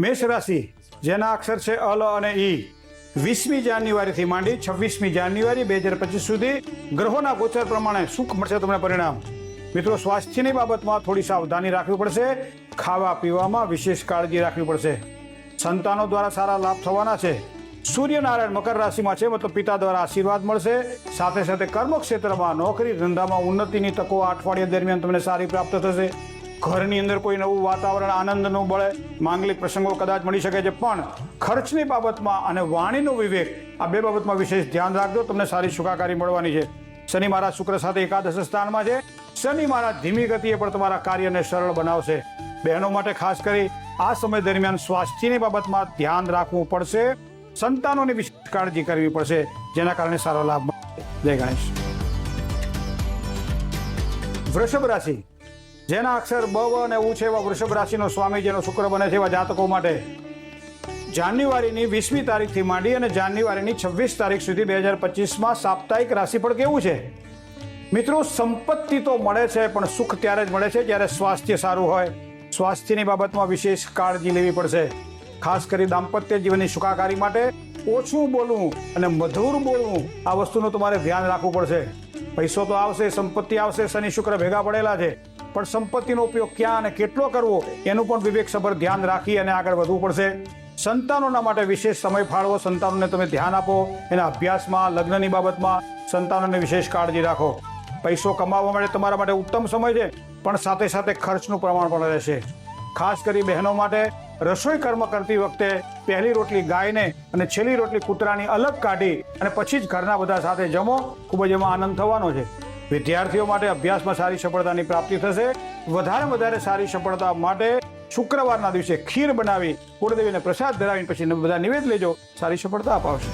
મેષ રાશિ જેના અક્ષર છે અલ અને ઈ. વીસમી જાન્યુઆરીથી માંડી છવ્વીસમી જાન્યુઆરી બે હજાર પચીસ સુધી ગ્રહોના ગોચર પ્રમાણે સુખ મળશે તમને પરિણામ. મિત્રો, સ્વાસ્થ્યની બાબતમાં થોડી સાવધાની રાખવી પડશે. ખાવા પીવામાં વિશેષ કાળજી રાખવી પડશે. સંતાનો દ્વારા સારા લાભ થવાના છે. સૂર્યનારાયણ મકર રાશિમાં છે, મતલબ પિતા દ્વારા આશીર્વાદ મળશે. સાથે સાથે કર્મક્ષેત્રમાં નોકરી ધંધામાં ઉન્નતિની તકો અઠવાડિયા દરમિયાન તમને સારી પ્રાપ્ત થશે. ઘરની અંદર કોઈ નવું વાતાવરણ આનંદનું બળે માંગલિક પ્રસંગો કદાચ મળી શકે છે, પણ ખર્ચની બાબતમાં અને વાણીનો વિવેક, આ બે બાબતમાં વિશેષ ધ્યાન રાખજો. તમને સારી સુખાકારી મળવાની છે. શનિ મહારાજ શુક્ર સાથે એકાદશ સ્થાનમાં છે. શનિ મહારાજ ધીમી ગતિએ પણ તમારા કાર્યને સરળ બનાવશે. બહેનો માટે ખાસ કરી, આ સમય દરમિયાન સ્વાસ્થ્યની બાબતમાં ધ્યાન રાખવું પડશે. સંતાનોની વિશેષ કાળજી કરવી પડશે, જેના કારણે સારો લાભ મળશે જય ગણેશ. વૃષભ રાશિ. જેના અક્ષર બ અને ઉ છે એવા વૃષભ રાશિનો સ્વામી જેનો શુક્ર બને છે એવા જાતકો માટે. જાન્યુઆરીની વીસમી તારીખથી માંડી અને જાન્યુઆરીની છવ્વીસ તારીખ સુધી બે હજાર પચીસમાં સાપ્તાહિક રાશિફળ કેવું છે? મિત્રો, સંપત્તિ તો મળે છે, પણ સુખ ત્યારે જ મળે છે જ્યારે સ્વાસ્થ્ય સારું હોય. સ્વાસ્થ્યની બાબતમાં વિશેષ કાળજી લેવી પડશે. ખાસ કરી દાંપત્ય જીવનની સુખાકારી માટે ઓછું બોલવું અને મધુર બોલવું આ વસ્તુનું તમારે ધ્યાન રાખવું પડશે. પૈસો તો આવશે, સંપત્તિ આવશે, શનિ શુક્ર ભેગા પડેલા છે. પણ સંપત્તિનો ઉપયોગ ક્યાં અને કેટલો કરવો, એનું પણ વિવેકસભર ધ્યાન રાખી અને આગળ વધવું પડશે. સંતાનોના માટે વિશેષ સમય ફાળવો, સંતાનોને તમે ધ્યાન આપો. એના અભ્યાસમાં, લગ્નની બાબતમાં સંતાનોને વિશેષ કાળજી રાખો. પૈસો કમાવવા માટે તમારા માટે ઉત્તમ સમય છે, પણ સાથે સાથે ખર્ચનું પ્રમાણ પણ રહેશે. ખાસ કરી બહેનો માટે રસોઈ કર્મ કરતી વખતે પહેલી રોટલી ગાયને અને છેલ્લી રોટલી કૂતરાની અલગ કાઢી અને પછી જ ઘરના બધા સાથે જમો. ખૂબ જ એમાં આનંદ થવાનો છે. વિદ્યાર્થીઓ માટે અભ્યાસમાં સારી સફળતાની પ્રાપ્તિ થશે. વધારે વધારે સારી સફળતા માટે શુક્રવારના દિવસે ખીર બનાવી કુળદેવીને પ્રસાદ ધરાવીને પછી બધા નિવેદ લેજો. સારી સફળતા અપાવશે.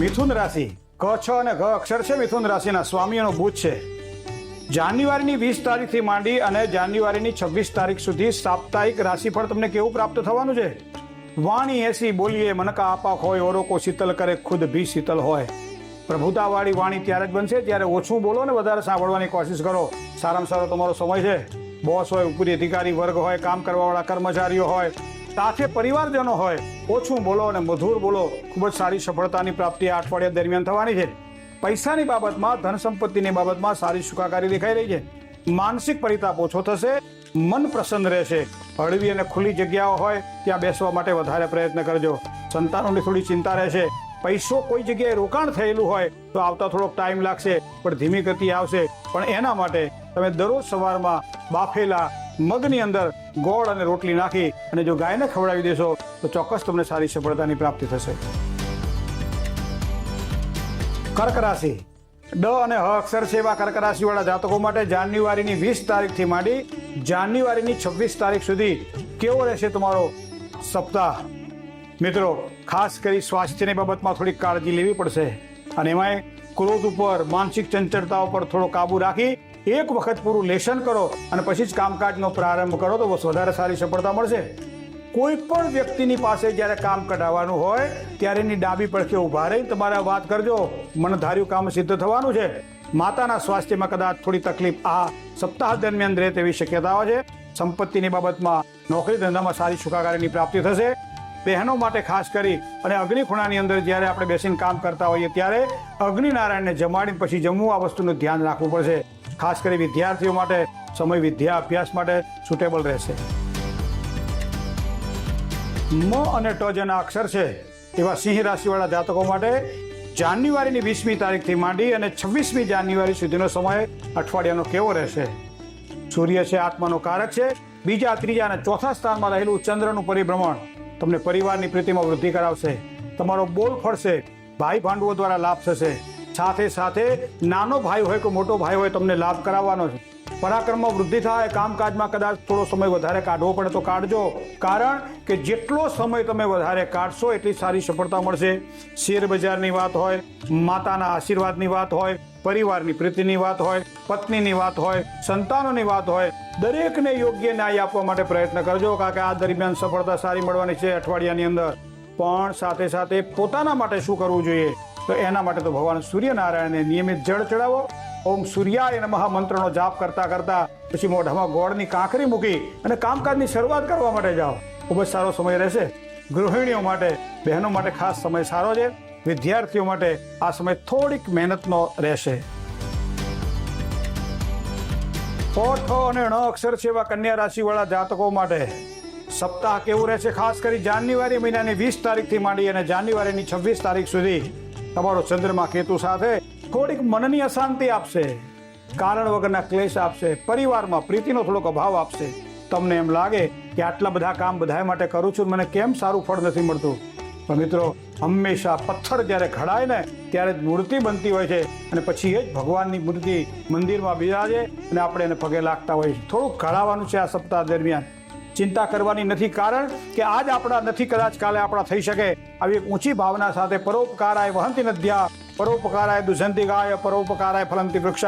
મિથુન રાશિ. ક, છ અને ઘ અક્ષર છે મિથુન રાશિના. સ્વામીઓનો ભૂત છે. જાન્યુઆરીની વીસ તારીખથી માંડી અને જાન્યુઆરીની છવ્વીસ તારીખ સુધી સાપ્તાહિક રાશિફળ તમને કેવું પ્રાપ્ત થવાનું છે? વાણી એસી બોલીએ, મનકા આપા હોય, ઓરોકો શીતલ કરે, ખુદ ભી શીતલ હોય. પ્રભુતાવાળી વાણી ત્યારે જ બનશે. જ્યારે ઓછું બોલો ને વધારે સાંભળવાની કોશિશ કરો. સારામાં સારો તમારો સમય છે. બોસ હોય, ઉપરી અધિકારી વર્ગ હોય, કામ કરવાવાળા કર્મચારીઓ હોય, સાથે પરિવારજનો હોય, ઓછું બોલો અને મધુર બોલો. ખૂબ જ સારી સફળતાની પ્રાપ્તિ આ અઠવાડિયા દરમિયાન થવાની છે. પૈસાની બાબતમાં ધન સંપત્તિની બાબતમાં સારી સુખાકારી દેખાઈ રહી છે. માનસિક પરિતાપ ઓછો થશે. મન પ્રસન્ન રહેશે. હળવી અને ખુલ્લી જગ્યાઓ હોય, ત્યાં બેસવા માટે વધારે પ્રયત્ન કરજો. સંતાનોની થોડી ચિંતા રહેશે. પૈસો કોઈ જગ્યાએ રોકાણ થયેલું હોય તો આવતા થોડોક ટાઈમ લાગશે, પણ ધીમી ગતિ આવશે. પણ એના માટે તમે દરરોજ સવારમાં બાફેલા મગની અંદર ગોળ અને રોટલી નાખી અને જો ગાયને ખવડાવી દેશો, તો ચોક્કસ તમને સારી સફળતાની પ્રાપ્તિ થશે. કર્ક રાશિ ડ અને હ અક્ષર છે એવા કર્ક રાશિવાળા જાતકો માટે જાન્યુઆરીની વીસ તારીખથી માંડી જાન્યુઆરીની છવ્વીસ તારીખ સુધી કેવો રહેશે તમારો સપ્તાહ? મિત્રો, ખાસ કરી સ્વાસ્થ્યની બાબતમાં થોડી કાળજી લેવી પડશે. અને એમાંય ક્રોધ ઉપર, માનસિક ચંચળતા ઉપર થોડો કાબુ રાખી એક વખત પૂરું લેશન કરો અને પછી જ કામકાજનો પ્રારંભ કરો તો બસ વધારે સારી સફળતા મળશે. કોઈ પણ વ્યક્તિની પાસે જ્યારે કામ કઢાવવાનું હોય, ત્યારે એની ડાબી પડખે ઊભા રહી તમારે વાત કરજો. મને ધાર્યું કામ સિદ્ધ થવાનું છે. માતાના સ્વાસ્થ્યમાં કદાચ થોડી તકલીફ આ સપ્તાહ દરમિયાન રહે તેવી શક્યતાઓ છે. સંપત્તિની બાબતમાં નોકરી ધંધામાં સારી સુખાકારીની પ્રાપ્તિ થશે. બહેનો માટે ખાસ કરી અને અગ્નિ ખૂણાની અંદર જ્યારે આપણે બેસીને કામ કરતા હોઈએ ત્યારે અગ્નિનારાયણને જમાડીને પછી જમવું આ વસ્તુનું ધ્યાન રાખવું પડશે. ખાસ કરી વિદ્યાર્થીઓ માટે સમય વિદ્યા અભ્યાસ માટે સુટેબલ રહેશે. મ અને ટ જેના અક્ષર છે એવા સિંહ રાશિવાળા જાતકો માટે જાન્યુઆરીની વીસમી તારીખથી માંડી અને છવ્વીસમી જાન્યુઆરી સુધીનો સમય અઠવાડિયાનો કેવો રહેશે? સૂર્ય છે, આત્માનો કારક છે. બીજા, ત્રીજા અને ચોથા સ્થાનમાં રહેલું ચંદ્રનું પરિભ્રમણ. તમને પરિવારની પ્રીતિમાં વૃદ્ધિ કરાવશે. તમારો બોલ ફળશે ભાઈ ભાંડવો દ્વારા લાભ થશે. સાથે સાથે નાનો ભાઈ હોય કે મોટો ભાઈ હોય તમને લાભ કરાવવાનો છે. પરાક્રમમાં વૃદ્ધિ થાય, કામકાજમાં કદાચ થોડો સમય વધારે કાઢવો પડે તો કાઢજો. કારણ કે જેટલો સમય તમે વધારે કાઢશો, એટલી સારી સફળતા મળશે. શેર બજારની વાત હોય, માતાના આશીર્વાદની વાત હોય, પરિવારની પ્રીતિની વાત હોય, પત્નીની વાત હોય, સંતાનોની વાત હોય દરેકને યોગ્ય ન્યાય આપવા માટે પ્રયત્ન કરજો, કારણ કે આ દરમિયાન સફળતા સારી મળવાની છે અઠવાડિયાની અંદર. પણ સાથે સાથે પોતાના માટે શું કરવું જોઈએ? તો એના માટે તો ભગવાન સૂર્યનારાયણને નિયમિત જળ ચડાવો. ઓમ સૂર્યાય નમઃ મંત્રનો જાપ કરતા કરતા પછી મોઢામાં ગોળની કાંકરી મૂકી અને કામકાજની શરૂઆત કરવા માટે જાઓ. ખૂબ જ સારો સમય રહેશે. ગૃહિણીઓ માટે, બહેનો માટે ખાસ સમય સારો છે. વિદ્યાર્થીઓ માટે આ સમય થોડીક મહેનતનો રહેશે. ઓઠ અને ણ અક્ષર છે એવા કન્યા રાશિવાળા જાતકો માટે. સપ્તાહ કેવું રહેશે? ખાસ કરી જાન્યુઆરી મહિનાની વીસ તારીખથી માંડી અને જાન્યુઆરીની છવ્વીસ તારીખ સુધી તમારો ચંદ્રમા કેતુ સાથે થોડીક મનની અશાંતિ આપશે. કારણ વગરના ક્લેશ આપશે. પરિવારમાં પ્રીતિનો થોડોક અભાવ આપશે. તમને એમ લાગે કે આટલા બધા કામ બધા માટે કરું છું, મને કેમ સારું ફળ નથી મળતું? પણ મિત્રો, હંમેશા પથ્થર જ્યારે ઘડાય ને, ત્યારે જ મૂર્તિ બનતી હોય છે. અને પછી એ જ ભગવાનની મૂર્તિ મંદિરમાં બિરાજે અને આપણે એને પગે લાગતા હોય છે થોડુંક ઘડાવાનું છે આ સપ્તાહ દરમિયાન. ચિંતા કરવાની નથી કારણ કે આજ આપણા નથી, કદાચ કાલે આપણા થઈ શકે. આવી એક ઊંચી ભાવના સાથે પરોપકારાય વહંતી નદ્યા, પરોપકારાય દુષંતી ગાય, પરોપકારાય ફલંતી વૃક્ષ.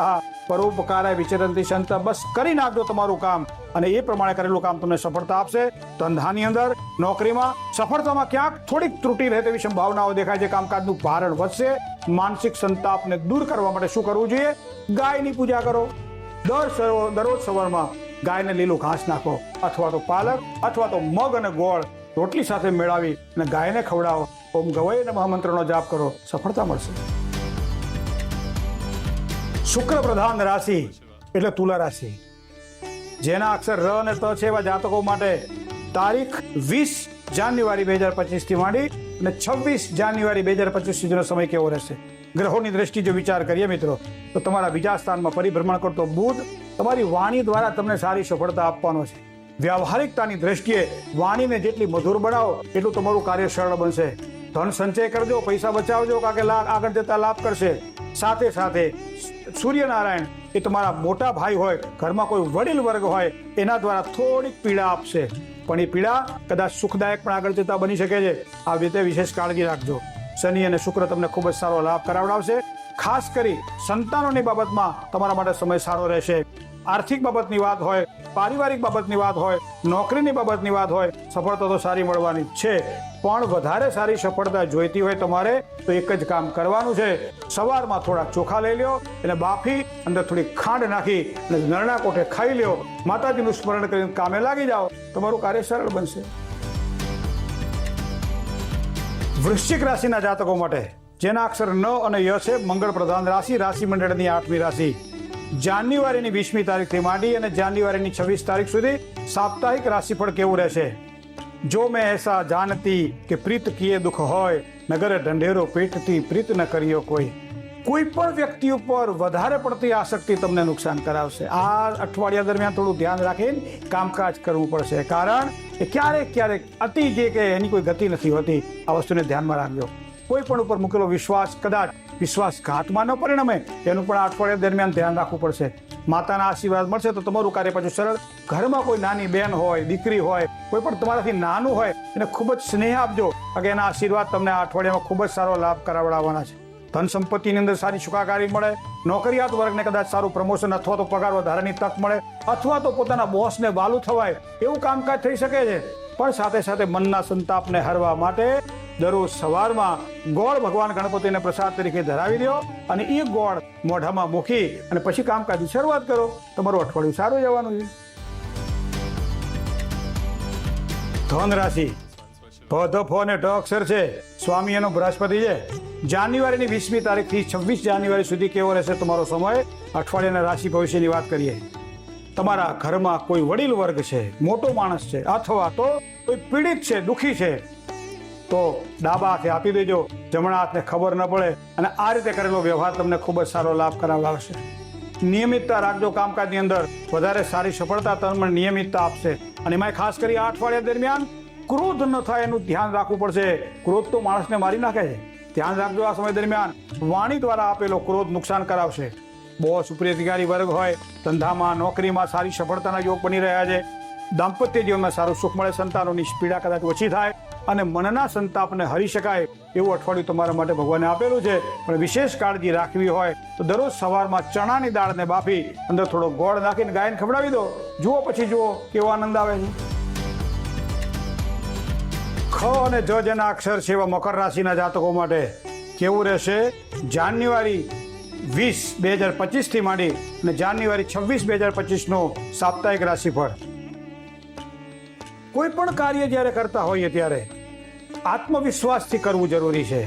પરોપકારાય વિચરંતી સંત બસ કરી નાખજો તમારું કામ. અને એ પ્રમાણે કરેલું કામ તમને સફળતા આપશે. ધંધાની અંદર, નોકરીમાં, સફળતામાં ક્યાંક થોડીક ત્રુટિ રહે તેવી સંભાવનાઓ દેખાય છે. કામકાજનું ભારણ વધશે. માનસિક સંતાપને દૂર કરવા માટે શું કરવું જોઈએ? ગાયની પૂજા કરો. દર દરરોજ સવારમાં ગાયને લીલું ઘાસ નાખો. અથવા તો પાલક, અથવા તો મગ અને ગોળ રોટલી સાથે મેળવી અને ગાયને ખવડાવો. ઓમ ગવાય અને મહામંત્રનો જાપ કરો. સફળતા મળશે. શુક્ર પ્રધાન રાશિ એટલે તુલા રાશિ. જેના અક્ષર ર અને ત છે એવા જાતકો માટે તારીખ વીસ જાન્યુઆરી બે હજાર પચીસથી માંડી અને છવ્વીસ જાન્યુઆરી બે હજાર પચીસ સુધીનો સમય કેવો રહેશે? ગ્રહોની દ્રષ્ટિ જો વિચાર કરીએ મિત્રો, તો તમારા બીજા સ્થાનમાં પરિભ્રમણ કરતો બુધ તમારી વાણી દ્વારા તમને સારી સફળતા આપવાનો છે. વ્યવહારિકતાની દ્રષ્ટિએ વાણીને જેટલી મધુર બનાવો, એટલું તમારું કાર્ય સરળ બનશે. ધન સંચય કરજો, પૈસા બચાવજો કારણ કે આગળ જતા લાભ કરશે. સાથે સાથે સૂર્યનારાયણ એ તમારા મોટા ભાઈ હોય, ઘરમાં કોઈ વડીલ વર્ગ હોય, એના દ્વારા થોડીક પીડા આપશે. પણ એ પીડા કદાચ સુખદાયક પણ આગળ જતા બની શકે છે. આ રીતે વિશેષ કાળજી રાખજો. શનિ અને શુક્ર તમને ખૂબ જ સારો લાભ કરાવડાવશે. ખાસ કરી સંતાનોની બાબતમાં તમારા માટે સમય સારો રહેશે. આર્થિક બાબતની વાત હોય, પારિવારિક બાબતની વાત હોય, નોકરીની બાબતની વાત હોય, સફળતા તો સારી મળવાની છે. પણ વધારે સારી સફળતા જોઈતી હોય તમારે, તો એક જ કામ કરવાનું છે. સવારમાં થોડા ચોખા લઈ લ્યો, એને બાફી, અંદર થોડી ખાંડ નાખી, અને નરણા કોઠે ખાઈ લ્યો. માતાજીનું સ્મરણ કરીને કામે લાગી જાઓ, તમારું કાર્ય સરળ બનશે. વૃશ્ચિક રાશિના જાતકો માટે, જેના અક્ષર ન અને ય છે, મંગળ પ્રધાન રાશિ રાશિ મંડળની આઠમી રાશિ. જાન્યુઆરીની વીસમી તારીખથી માંડી અને જાન્યુઆરીની છવ્વીસ તારીખ સુધી સાપ્તાહિક રાશિફળ કેવું રહેશે? જો મેં એસા જાણતી કે પ્રીત કિયે દુઃખ હોય, નગર ઢંઢેરો પેટથી પ્રીત ન કર્યો કોઈ. કોઈ પણ વ્યક્તિ ઉપર વધારે પડતી આસક્તિ તમને નુકસાન કરાવશે. આ અઠવાડિયા દરમિયાન થોડું ધ્યાન રાખીને કામકાજ કરવું પડશે. કારણ કે ક્યારેક ક્યારેક અતિ જે કે એની કોઈ ગતિ નથી હોતી. આ વસ્તુને ધ્યાનમાં રાખજો. કોઈ પણ ઉપર મૂકેલો વિશ્વાસ કદાચ વિશ્વાસઘાતમાં ન પરિણમે. એનું પણ અઠવાડિયા દરમિયાન ધ્યાન રાખવું પડશે. માતાના આશીર્વાદ મળશે તો તમારું કાર્ય પાછું સરળ. ઘરમાં કોઈ નાની બેન હોય, દીકરી હોય, કોઈ પણ તમારાથી નાનું હોય, એને ખૂબ જ સ્નેહ આપજો. કે એના આશીર્વાદ તમને આ અઠવાડિયામાં ખૂબ જ સારો લાભ કરાવડાવવાના છે. ધન સંપત્તિની અંદર સારી સુખાકારી મળે. નોકરિયાત વર્ગને કદાચ સારું પ્રમોશન અથવા તો પગાર વધારાની તક મળે. અથવા તો પોતાના બોસને વાલું થવાય. એવું કામકાજ થઈ શકે છે. પણ સાથે સાથે મનના સંતાપને હરવા માટે દરરોજ સવારમાં ગોળ ભગવાન ગણપતિને પ્રસાદ તરીકે ધરાવી દો અને એ ગોળ મોઢામાં મૂકી અને પછી કામકાજની શરૂઆત કરો. તમારું અઠવાડિયું સારું જવાનું છે. ધન રાશિ. ભ ધ ફ અને ઢ અક્ષર છે. સ્વામી એનો બૃહસ્પતિ છે. જાન્યુઆરીની વીસમી તારીખથી છવ્વીસ જાન્યુઆરી સુધી કેવો રહેશે તમારો સમય? અઠવાડિયાના રાશિ ભવિષ્યની વાત કરીએ. તમારા ઘરમાં કોઈ વડીલ વર્ગ છે, મોટો માણસ છે, અથવા તો કોઈ પીડિત છે, દુઃખી છે તો ડાબા હાથે આપી દેજો. જમણા હાથને ખબર ન પડે અને આ રીતે કરેલો વ્યવહાર તમને ખૂબ જ સારો લાભ કરાવડાવશે નિયમિતતા રાખજો કામકાજની અંદર. વધારે સારી સફળતા તમને નિયમિતતા આપશે. અને એમાં ખાસ કરી આ અઠવાડિયા દરમિયાન ક્રોધ ન થાય એનું ધ્યાન રાખવું પડશે. ક્રોધ તો માણસને મારી નાખે છે. ધ્યાન રાખજો આ સમય દરમિયાન. વાણી દ્વારા આપેલો ક્રોધ નુકસાન કરાવશે. બોસ ઉપરી વર્ગ હોય, ધંધામાં, નોકરીમાં સારી સફળતાના યોગ બની રહ્યા છે. દાંપત્ય જીવનમાં સારું સુખ મળે, સંતાનોની પીડા કદાચ ઓછી થાય. અને મનના સંતાપને હરી શકાય એવું અઠવાડિયું તમારા માટે ભગવાને આપેલું છે. પણ વિશેષ કાળજી રાખવી હોય તો દરરોજ સવારમાં ચણાની દાળને બાફી અંદર થોડો ગોળ નાખીને ગાયને ખવડાવી દો. જુઓ પછી જુઓ કેવો આનંદ આવે છે. ખ અને જ જેના અક્ષર છે એવા મકર રાશિના જાતકો માટે કેવું રહેશે? જાન્યુઆરી વીસ બે હજાર પચીસથી માંડી અને જાન્યુઆરી છવ્વીસ બે હજાર પચીસનો સાપ્તાહિક રાશિફળ. કોઈ પણ કાર્ય જ્યારે કરતા હોઈએ ત્યારે આત્મવિશ્વાસથી કરવું જરૂરી છે.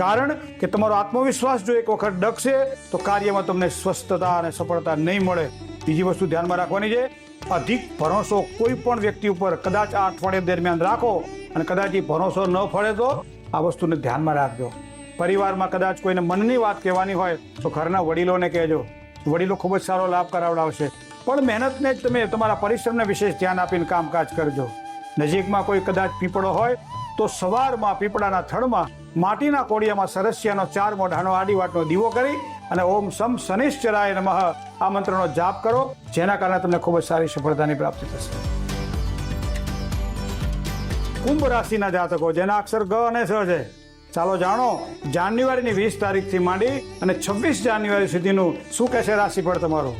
કારણ કે તમારો આત્મવિશ્વાસ જો એક વખત ડગશે, તો કાર્યમાં તમને સ્વસ્થતા અને સફળતા નહીં મળે. બીજી વસ્તુ ધ્યાનમાં રાખવાની છે, અધિક ભરોસો કોઈ પણ વ્યક્તિ ઉપર કદાચ આ અઠવાડિયા દરમિયાન રાખો અને કદાચ એ ભરોસો ન ફળે તો આ વસ્તુને ધ્યાનમાં રાખજો. પરિવારમાં કદાચ કોઈને મનની વાત કહેવાની હોય, તો ઘરના વડીલોને કહેજો. વડીલો ખૂબ જ સારો લાભ કરાવડાવશે. પણ મહેનતને જ તમે તમારા પરિશ્રમને વિશેષ ધ્યાન આપીને કામકાજ કરજો. નજીકમાં કોઈ કદાચ પીપળો હોય, તો સવારમાં પીપળાના થડમાં માટીના કોડિયામાં સરસ્યાનો ચાર મોઢાનો આડી વાટનો દીવો કરી અને ઓમ સમ શનિશ્ચરાય નમઃ આ મંત્રનો જાપ કરો, જેના કારણે તમને ખૂબ જ સારી સફળતાની પ્રાપ્તિ થશે. કુંભ રાશિના જાતકો, જેના અક્ષર ગ અને સ છે, ચાલો જાણો, જાન્યુઆરીની વીસ તારીખથી માંડી અને છવ્વીસ જાન્યુઆરી સુધીનું શું કહેશે રાશિફળ તમારું?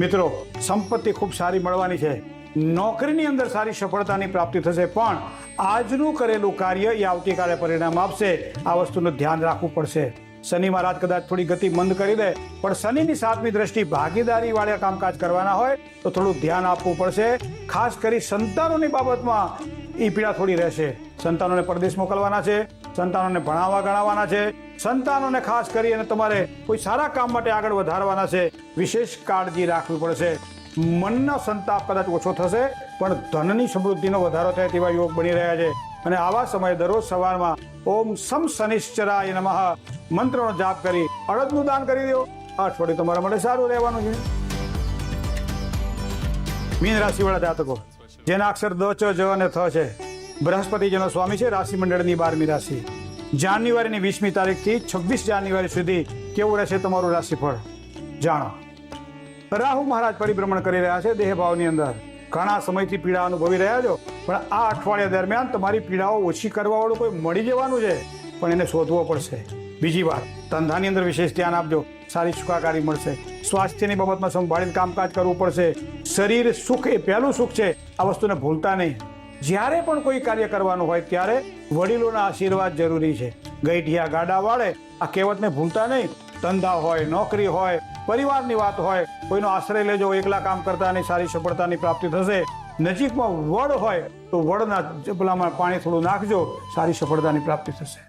મિત્રો, સંપત્તિ ખૂબ સારી મળવાની છે. નોકરીની અંદર સારી સફળતાની પ્રાપ્તિ થશે, પણ આજનું કરેલું કાર્ય એ આવતીકાલે પરિણામ આપશે. આ વસ્તુનું ધ્યાન રાખવું પડશે. શનિ મહારાજ કદાચ થોડી ગતિ મંદ કરી દે, પણ શનિની સાતમી દ્રષ્ટિ ભાગીદારી વાળા કામકાજ કરવાના હોય, તો થોડું ધ્યાન આપવું પડશે. ખાસ કરી સંતાનોની બાબતમાં એ પીડા થોડી રહેશે. સંતાનોને પરદેશ મોકલવાના છે, સંતાનોને ભણાવવા ગણાવવાના છે. સંતાનોને ખાસ કરી અને તમારે કોઈ સારા કામ માટે આગળ વધારવાના છે. વિશેષ કાળજી રાખવી પડશે. મનનો સંતાપ કદાચ ઓછો થશે, પણ ધનની સમૃદ્ધિનો વધારો થાય તેવા યોગ બની રહ્યા છે. અને આવા સમયે દરરોજ સવારમાં ઓમ સમ શનિશ્ચરાય નમઃ. મંત્રનો જાપ કરી અડદનું દાન કરી દો. અઠવાડિયું તમારા માટે સારું રહેવાનું છે. મીન રાશિવાળા જાતકો, જેના અક્ષર દ ચ, જ અને થ છે બૃહસ્પતિ જેનો સ્વામી છે રાશિ મંડળની બારમી રાશિ. જાન્યુઆરીની વીસમી તારીખથી છવ્વીસ જાન્યુઆરી સુધી કેવું રહેશે તમારું રાશિફળ? જાણો. રાહુ મહારાજ પરિભ્રમણ કરી રહ્યા છે દેહભાવની અંદર. ઘણા સમયથી પીડા અનુભવી રહ્યા છો, પણ આ અઠવાડિયા દરમિયાન તમારી પીડાઓ ઓછી કરવા વાળું કોઈ મળી જવાનું છે? પણ એને શોધવો પડશે. બીજી વાત ધંધાની અંદર વિશેષ ધ્યાન આપજો. સારી સુખાકારી મળશે. સ્વાસ્થ્યની બાબતમાં સંભાળીને કામકાજ કરવું પડશે. શરીર સુખ એ પહેલું સુખ છે, આ વસ્તુને ભૂલતા નહીં. જ્યારે પણ કોઈ કાર્ય કરવાનું હોય ત્યારે વડીલોના આશીર્વાદ જરૂરી છે. ગઈઢિયા ગાડા વાળે આ કહેવતને ભૂલતા નહીં. ધંધા હોય, નોકરી હોય પરિવારની વાત હોય, કોઈનો આશ્રય લેજો, એકલા કામ કરતા નહીં, સારી સફળતાની પ્રાપ્તિ થશે. નજીકમાં વડ હોય તો વડના પેલામાં પાણી થોડું નાખજો, સારી સફળતાની પ્રાપ્તિ થશે.